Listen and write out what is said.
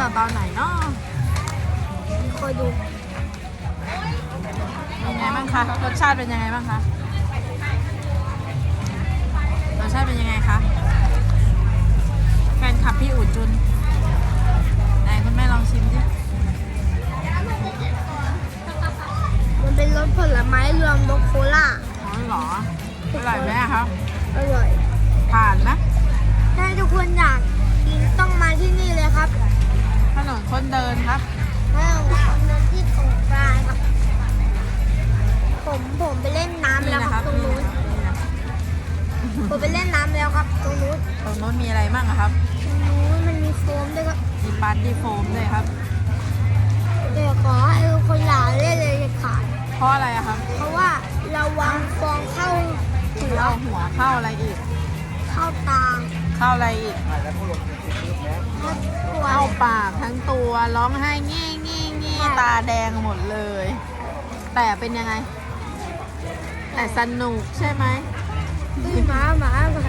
่อตอนไหนเนาะคอยดู เป็นไงบ้างคะ รสชาติเป็นยังไงบ้างคะ รสชาติเป็นยังไงคะ แฟนคลับพี่อูดจุน ไหนคุณแม่ลองชิมดิมันเป็นรสผลไม้รวมโมโคล่าอ๋อเหรอ อร่อยไหมครับอร่อย คนเดินครับถ้าคนเดินที่สงกรานต์ครับผมผมไปเล่นน้ำนี่แล้วนะคครัรับบตรงนี่นู้นนะนี่นะผมไปเล่นน้ำแล้วครับตรงนู้นตรงโน้นมีอะไรบ้างอะครับตรงนู้นมันมีโฟมด้วยครับมีปาร์ตี้โฟมด้วยครับเดี๋ยวขอให้ทุกคนอย่าเล่นเลยเด็ดขาดเพราะอะไรอะครับ เพราะว่าระวังฟองเข้าหัวเข้าหัวเข้าอะไรอีก เข้าตาเข้าอะไรอีกเข้าตัวเข้าปากทั้งตัวร้องไห้งี้งี้งี้ตาแดงหมดเลย แต่เป็นยังไง แต่สนุกใช่ไหมหมาหมาหมา